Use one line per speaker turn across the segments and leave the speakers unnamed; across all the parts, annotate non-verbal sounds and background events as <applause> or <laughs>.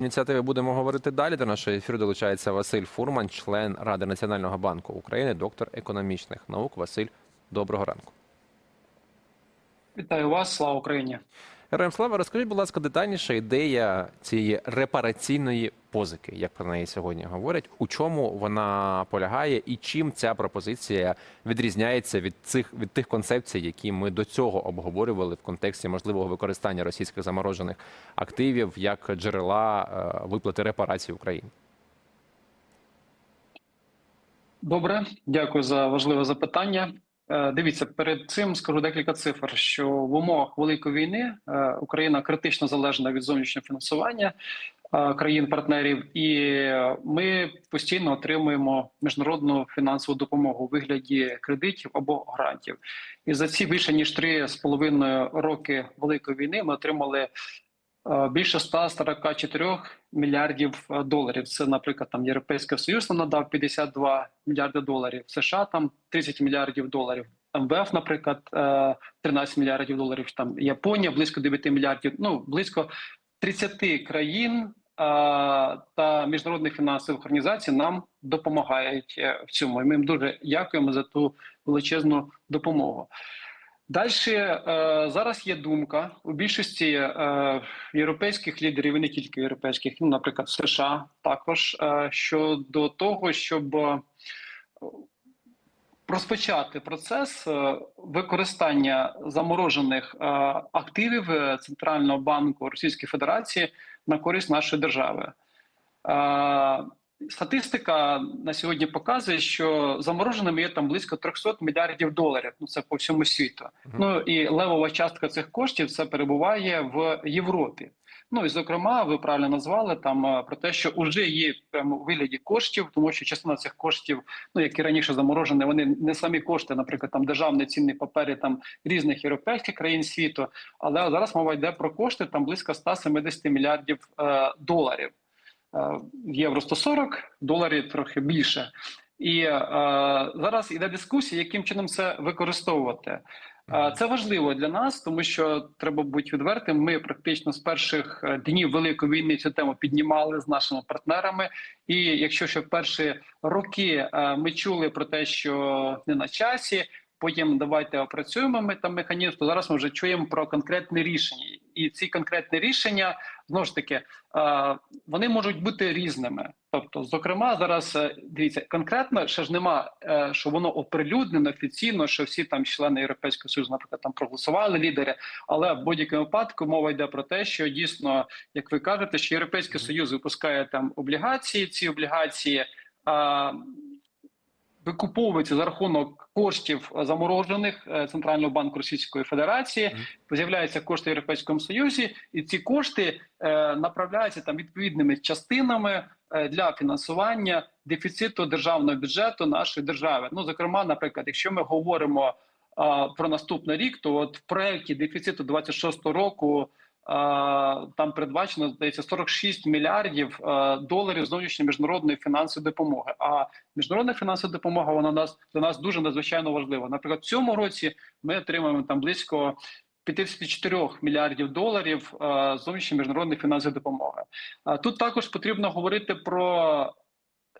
ініціативи будемо говорити далі. До нашого ефіру долучається Василь Фурман, член Ради Національного банку України, доктор економічних наук. Василь, доброго ранку.
Вітаю вас, слава Україні.
Героям слава, розкажіть, будь ласка, детальніше ідея цієї репараційної позики, як про неї сьогодні говорять. У чому вона полягає, і чим ця пропозиція відрізняється від цих від тих концепцій, які ми до цього обговорювали в контексті можливого використання російських заморожених активів як джерела е, виплати репарацій Україні?
Добре, дякую за важливе запитання. Е, Дивіться, перед цим скажу декілька цифр. Що в умовах великої війни е, Україна критично залежна від зовнішнього фінансування е, країн-партнерів, і ми постійно отримуємо міжнародну фінансову допомогу у вигляді кредитів або грантів. І за ці більше ніж три з половиною роки великої війни ми отримали більше 144 мільярдів е, доларів. Це, наприклад, там Європейський Союз нам надав 52 мільярди доларів. США там 30 мільярдів доларів. МВФ, наприклад, е, 13 мільярдів доларів. Там Японія близько 9 мільярдів. Ну близько 30 країн е, та міжнародних фінансових організацій нам допомагають е, в цьому. І ми їм дуже дякуємо за ту величезну допомогу. Далі е, зараз є думка у більшості е, європейських лідерів, і не тільки європейських, ну, наприклад, США також е, щодо того, щоб е, розпочати процес е, використання заморожених е, активів е, Центрального банку Російської Федерації на користь нашої держави. Е, Статистика на сьогодні показує, що замороженими є там близько 300 мільярдів доларів. Ну це по всьому світу. Ну і левова частка цих коштів це перебуває в Європі. Ну і зокрема, ви правильно назвали там е, про те, що вже є прямо вигляді коштів, тому що частина цих коштів, ну які раніше заморожені, вони не самі кошти, наприклад, там державні цінні папери там різних європейських країн світу. Але зараз мова йде про кошти там близько 170 мільярдів е, доларів. Е, євро 140, доларів трохи більше. І е, зараз іде дискусія, яким чином це використовувати. Е, це важливо для нас, тому що треба бути відвертим. Ми практично з перших е, днів великої війни цю тему піднімали з нашими партнерами. І якщо ще в перші роки е, ми чули про те, що не на часі. Потім давайте опрацюємо ми там механізм. То зараз ми вже чуємо про конкретне рішення, і ці конкретні рішення знову ж таки е, вони можуть бути різними. Тобто, зокрема, зараз е, дивіться конкретно, ще ж нема, е, що воно оприлюднено офіційно, що всі там члени Європейського союзу, наприклад, там проголосували лідери. Але в будь-якому випадку мова йде про те, що дійсно, як ви кажете, що Європейський союз випускає там облігації. Ці облігації. Викуповуються за рахунок коштів заморожених е, Центрального банку Російської Федерації,
Мгм.
з'являються кошти в Європейському Союзі, і ці кошти е, направляються там відповідними частинами е, для фінансування дефіциту державного бюджету нашої держави. Ну, зокрема, наприклад, якщо ми говоримо е, про наступний рік, то от в проєкті дефіциту 26 року. Е, Там передбачено здається 46 мільярдів е, доларів зовнішньої міжнародної фінансової допомоги. А міжнародна фінансова допомога вона нас для нас дуже надзвичайно важлива. Наприклад, в цьому році ми отримаємо там близько 54 мільярдів доларів е, зовнішньої міжнародної фінансової допомоги. Тут також потрібно говорити про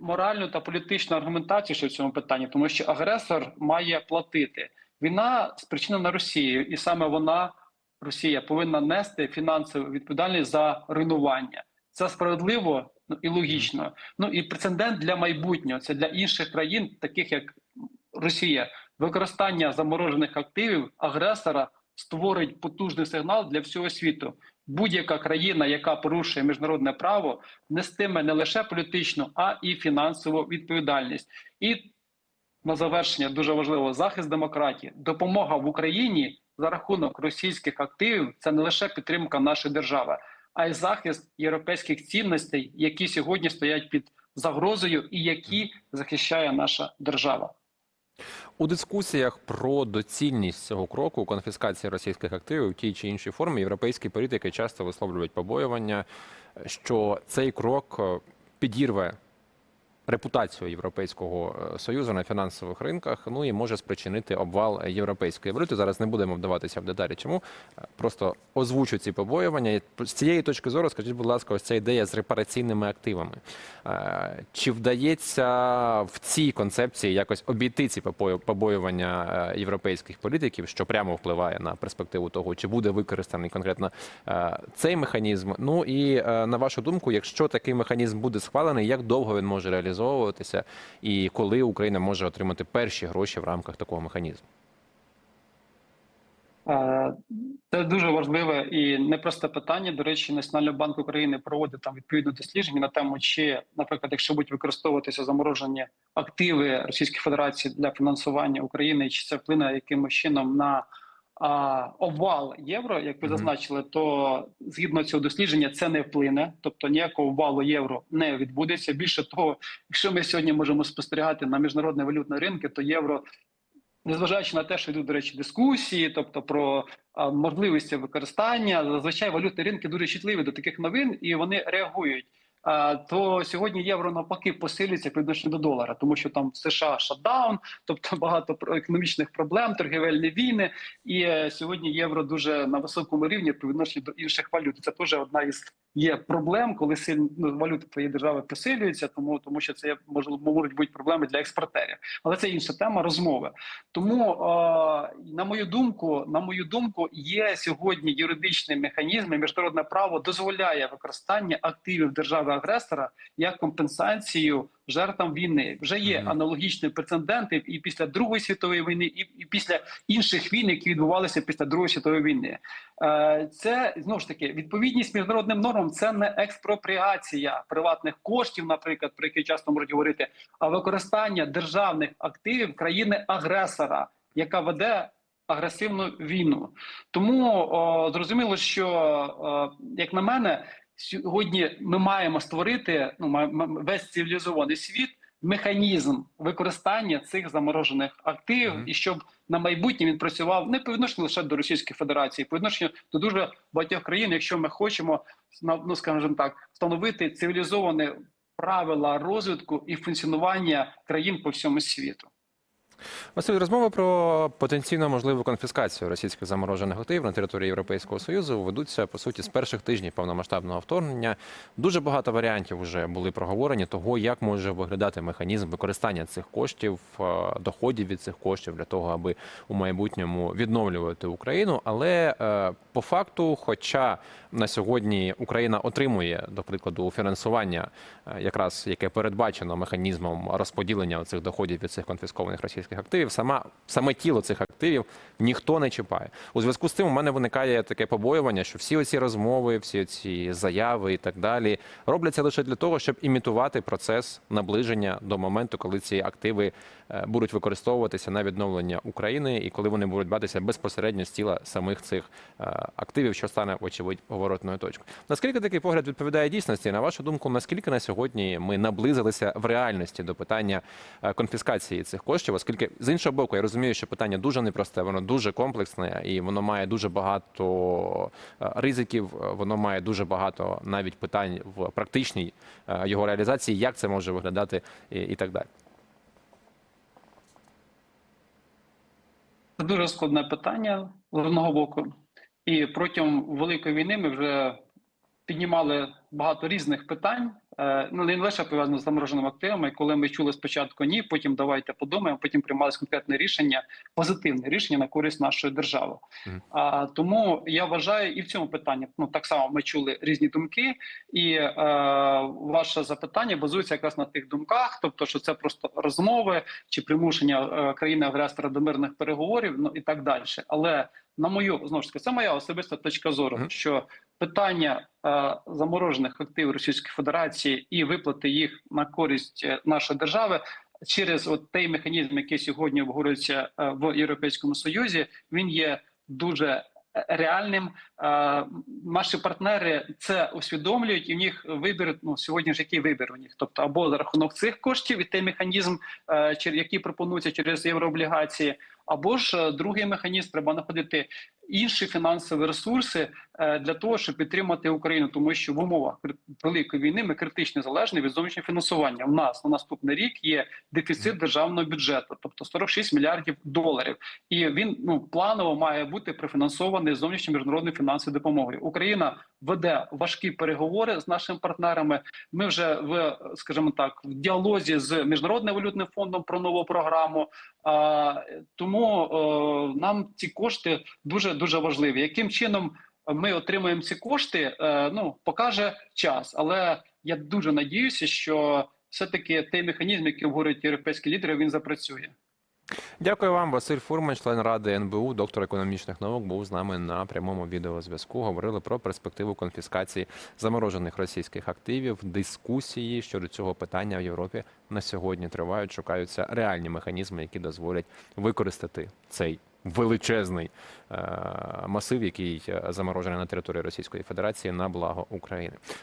моральну та політичну аргументацію ще в цьому питанні, тому що агресор має платити. Війна спричинена Росією, і саме вона Росія повинна нести фінансову відповідальність за руйнування. Це справедливо і логічно. Ну і прецедент для майбутнього. Це для інших країн, таких як Росія. Використання заморожених активів агресора створить потужний сигнал для всього світу. Будь-яка країна, яка порушує міжнародне право, нестиме не лише політичну, а і фінансову відповідальність. І на завершення дуже важливо захист демократії, допомога в Україні за рахунок російських активів це не лише підтримка нашої держави, а й захист європейських цінностей, які сьогодні стоять під загрозою і які захищає наша держава.
У дискусіях про доцільність цього кроку конфіскації російських активів в тій чи іншій формі європейські політики часто висловлюють побоювання, що цей крок е, підірве репутацію Європейського е, союзу на фінансових ринках. Ну і може спричинити обвал європейської валюти. Зараз не будемо вдаватися в деталі. Чому Е, просто озвучу ці побоювання. З цієї точки зору, скажіть, будь ласка, ось ця ідея з репараційними активами. Е, Чи вдається в цій концепції якось обійти ці побоювання європейських політиків, що прямо впливає на перспективу того, чи буде використаний конкретно цей механізм? Ну і на вашу думку, якщо такий механізм буде схвалений, як довго він може реалізовуватися, і коли Україна може отримати перші гроші в рамках такого механізму?
Е, Це дуже важливе і непросте питання. До речі, Національний банк України проводить там відповідне дослідження на тему, чи, наприклад, якщо будуть використовуватися заморожені активи Російської Федерації для фінансування України, чи це вплине якимось чином на а, обвал євро, як ви зазначили, то згідно цього дослідження це не вплине, тобто ніякого обвалу євро не відбудеться. Більше того, якщо ми сьогодні можемо спостерігати на міжнародні валютні ринки, то євро Незважаючи на те, що йдуть, до речі, дискусії, тобто про а, можливості використання, зазвичай валютні ринки дуже чутливі до таких новин і вони реагують. А, то сьогодні євро навпаки посилюється по відношенню до долара, тому що там США шатдаун, тобто <laughs> багато економічних проблем, торгівельні війни, і е, сьогодні євро дуже на високому рівні по відношенню до інших валют. Це теж одна із є проблем, коли сильно ну, валюта твоєї держави посилюється, тому тому що це можливо можуть бути проблеми для експортерів. Але це інша тема розмови. Тому, е, на мою думку, на мою думку, є сьогодні юридичний механізм, і міжнародне право дозволяє використання активів держави-агресора як компенсацію жертвам війни. Вже є аналогічні прецеденти і після Другої світової війни, і, і після інших війн, які відбувалися після Другої світової війни. Е, Це знову ж таки відповідність міжнародним нормам. Це не експропріація приватних коштів, наприклад, про які часто можуть говорити, а використання державних активів країни-агресора, яка веде агресивну війну. Тому о, зрозуміло, що о, як на мене, сьогодні ми маємо створити ну весь цивілізований світ. Механізм використання цих заморожених активів,
Мгм.
і щоб на майбутнє він працював не по відношенню лише до Російської Федерації, по відношенню до дуже багатьох країн, якщо ми хочемо ну скажімо так, встановити цивілізовані правила розвитку і функціонування країн по всьому світу.
Василь, розмови про потенційно можливу конфіскацію російських заморожених активів на території Європейського союзу ведуться по суті з перших тижнів повномасштабного вторгнення. Дуже багато варіантів вже були проговорені того, як може виглядати механізм використання цих коштів, е, доходів від цих коштів для того, аби у майбутньому відновлювати Україну. Але е, по факту, хоча на сьогодні Україна отримує, до прикладу, фінансування, е, якраз яке передбачено механізмом розподілення цих доходів від цих конфіскованих російських активів, сама саме тіло цих активів ніхто не чіпає. У зв'язку з цим у мене виникає таке побоювання, що всі оці розмови, всі ці заяви і так далі робляться лише для того, щоб імітувати процес наближення до моменту, коли ці активи е, будуть використовуватися на відновлення України, і коли вони будуть братися безпосередньо з тіла самих цих е, активів, що стане очевидь поворотною точкою. Наскільки такий погляд відповідає дійсності? На вашу думку, наскільки на сьогодні ми наблизилися в реальності до питання е, конфіскації цих коштів? Оскільки з іншого боку, я розумію, що питання дуже непросте, воно дуже комплексне і воно має дуже багато е, ризиків. е, Воно має дуже багато навіть питань в практичній е, його реалізації, як це може виглядати і, так далі.
Це дуже складне питання з одного боку. І протягом великої війни ми вже піднімали багато різних питань, ну не лише пов'язано з замороженими активами. Коли ми чули спочатку ні, потім давайте подумаємо, потім приймалось конкретне рішення, позитивне рішення на користь нашої держави.
Мгм.
А тому я вважаю, і в цьому питанні ну так само ми чули різні думки, і е, ваше запитання базується якраз на тих думках, тобто, що це просто розмови чи примушення е, країни агресора до мирних переговорів, ну і так далі. Але на мою знову ж таки, це моя особиста точка зору,
Мгм.
що питання е, заморожених активів Російської Федерації і виплати їх на користь е, нашої держави. Через от той механізм, який сьогодні обговорюється е, в Європейському Союзі, він є дуже е, реальним. Е, Наші партнери це усвідомлюють, і в них вибір. Ну сьогодні ж який вибір у них? Тобто або за рахунок цих коштів і той механізм, е, який пропонується через єврооблігації, Або ж е, другий механізм треба знаходити інші фінансові ресурси е, для того, щоб підтримати Україну, тому що в умовах великої війни ми критично залежні від зовнішнього фінансування. У нас на наступний рік є дефіцит державного бюджету, тобто 46 мільярдів доларів, і він ну планово має бути профінансований зовнішньою міжнародною фінансовою допомогою. Україна веде важкі переговори з нашими партнерами. Ми вже в скажімо так в діалозі з міжнародним валютним фондом про нову програму. А, тому нам ці кошти дуже дуже важливі. Яким чином ми отримаємо ці кошти? Е, ну покаже час, але я дуже надіюся, що все таки той механізм, який говорять європейські лідери, він запрацює.
Дякую вам, Василь Фурман, член ради НБУ, доктор економічних наук, був з нами на прямому відеозв'язку. Говорили про перспективу конфіскації заморожених російських активів. Дискусії щодо цього питання в Європі на сьогодні тривають. Шукаються реальні механізми, які дозволять використати цей величезний е, масив, який е, заморожений на території Російської Федерації на благо України.